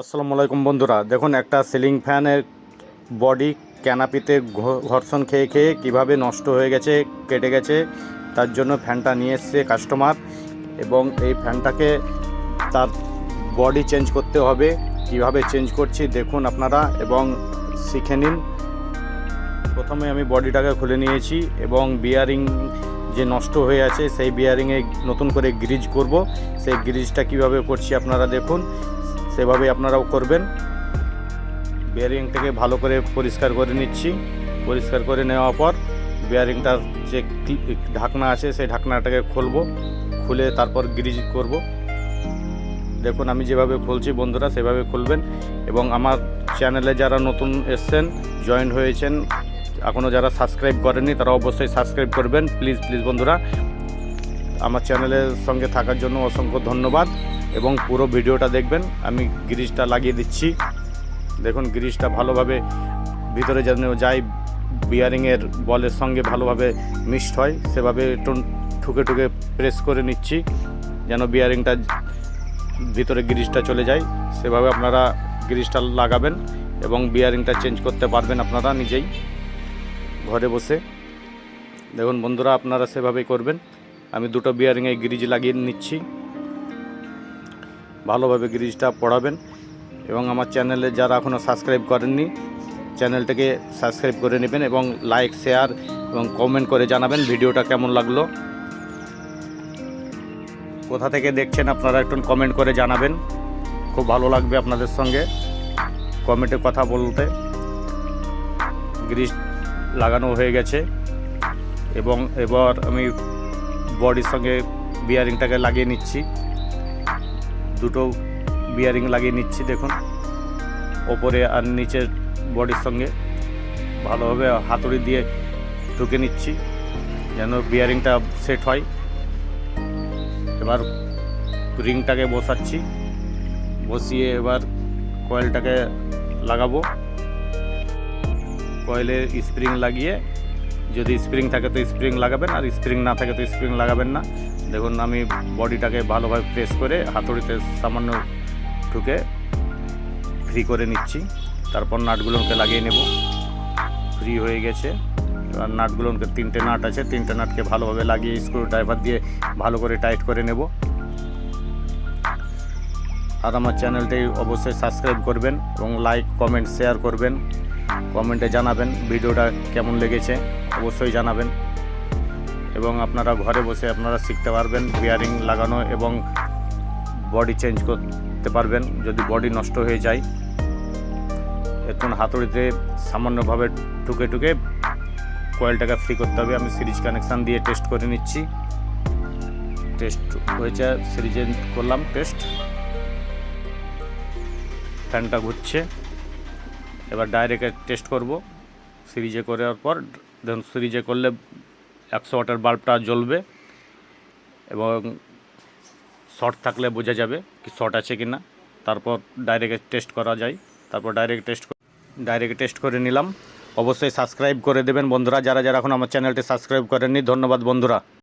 আসসালামু আলাইকুম বন্ধুরা। দেখুন, একটা সিলিং ফ্যানের বডি ক্যানাপিতে ঘর্ষণ খেয়ে খেয়ে কীভাবে নষ্ট হয়ে গেছে, কেটে গেছে, তার জন্য ফ্যানটা নিয়ে এসছে কাস্টমার এবং এই ফ্যানটাকে তার বডি চেঞ্জ করতে হবে। কীভাবে চেঞ্জ করছি দেখুন আপনারা এবং শিখে নিন। প্রথমে আমি বডিটাকে খুলে নিয়েছি এবং বিয়ারিং যে নষ্ট হয়ে আছে, সেই বিয়ারিংয়ে নতুন করে গ্রিজ করব। সেই গ্রিজটা কীভাবে করছি আপনারা দেখুন। সেভাবে আপনারাও করবেন। বিয়ারিংটাকে ভালো করে পরিষ্কার করে নিচ্ছি। পরিষ্কার করে নেওয়ার পর বিয়ারিংটার যে ঢাকনা আছে সেই ঢাকনাটাকে খুলবো। খুলে তারপর গ্রিজ করব। দেখুন, আমি যেভাবে খুলছি বন্ধুরা সেভাবে খুলবেন এবং আমার চ্যানেলে যারা নতুন এসছেন, জয়েন হয়েছেন এখনও যারা সাবস্ক্রাইব করেনি তারা অবশ্যই সাবস্ক্রাইব করবেন। প্লিজ প্লিজ বন্ধুরা, আমার চ্যানেলের সঙ্গে থাকার জন্য অসংখ্য ধন্যবাদ। এবং পুরো ভিডিওটা দেখবেন। আমি গ্রিজটা লাগিয়ে দিচ্ছি। দেখুন গ্রিজটা ভালোভাবে ভিতরে যেন যায় বিয়ারিংয়ের বলের সঙ্গে ভালোভাবে মিক্সড হয়। সেভাবে একটু ঠুকে ঠুকে প্রেস করে নিচ্ছি, যেন বিয়ারিংটা ভিতরে গ্রিজটা চলে যায়। সেভাবে আপনারা গ্রিজটা লাগাবেন এবং বিয়ারিংটা চেঞ্জ করতে পারবেন আপনারা নিজেই ঘরে বসে। দেখুন বন্ধুরা, আপনারা সেভাবেই করবেন। আমি দুটো বিয়ারিংয়ে গ্রিজ লাগিয়ে নিচ্ছি। ভালোভাবে গ্রিজটা পড়াবেন এবং আমার চ্যানেলে যারা এখনও সাবস্ক্রাইব করেননি, চ্যানেলটাকে সাবস্ক্রাইব করে নেবেন এবং লাইক, শেয়ার এবং কমেন্ট করে জানাবেন ভিডিওটা কেমন লাগল। কোথা থেকে দেখছেন আপনারা একটু কমেন্ট করে জানাবেন। খুব ভালো লাগবে আপনাদের সঙ্গে কমেন্টে কথা বলতে। গ্রিজ লাগানো হয়ে গেছে এবং এবার আমি বডির সঙ্গে বিয়ারিংটাকে লাগিয়ে নিচ্ছি। দুটো বিয়ারিং লাগিয়ে নিচ্ছি, দেখুন। ওপরে আর নিচের বডির সঙ্গে ভালোভাবে হাতুড়ি দিয়ে ঢুকে নিচ্ছি, যেন বিয়ারিংটা সেট হয়। এবার রিংটাকে বসাচ্ছি, বসিয়ে এবার কয়েলটাকে লাগাবো। কয়েলের স্প্রিং লাগিয়ে যদি স্প্রিং থাকে তো স্প্রিং লাগাবেন, আর স্প্রিং না থাকে তো স্প্রিং লাগাবেন না। দেখুন, আমি বডিটাকে ভালোভাবে প্রেস করে হাতুড়িতে সামান্য ঢুকে ফ্রি করে নিচ্ছি। তারপর নাটগুলোকে লাগিয়ে নেব। ফ্রি হয়ে গেছে। আর নাটগুলোকে, তিনটে নাট আছে, তিনটে নাটকে ভালোভাবে লাগিয়ে স্ক্রু ড্রাইভার দিয়ে ভালো করে টাইট করে নেব। আর আমার চ্যানেলটি অবশ্যই সাবস্ক্রাইব করবেন এবং লাইক, কমেন্ট, শেয়ার করবেন। কমেন্টে জানাবেন ভিডিওটা কেমন লেগেছে, অবশ্যই জানাবেন। এবং আপনারা ঘরে বসে আপনারা শিখতে পারবেন বিয়ারিং লাগানো এবং বডি চেঞ্জ করতে পারবেন যদি বডি নষ্ট হয়ে যায়। এখন হাতুড়িতে সামান্যভাবে টুকে টুকে কয়েলটাকে ফ্রি করতে হবে। আমি সিরিজ কানেকশান দিয়ে টেস্ট করে নিচ্ছি। টেস্ট হয়েছে, সিরিজে করলাম টেস্ট ফ্যানটা ঘুরছে। এবার ডাইরেক্ট টেস্ট করব। সিরিজে করার পর, দেখুন সিরিজে করলে একশো ওয়াটের বাল্বটা জ্বলবে এবং শর্ট থাকলে বোঝা যাবে কি শর্ট আছে কি না। তারপর ডাইরেক্ট টেস্ট করা যায়। তারপর ডাইরেক্ট টেস্ট ডাইরেক্ট টেস্ট করে নিলাম। অবশ্যই সাবস্ক্রাইব করে দেবেন বন্ধুরা। যারা যারা এখন আমার চ্যানেলটি সাবস্ক্রাইব করেননি, ধন্যবাদ বন্ধুরা।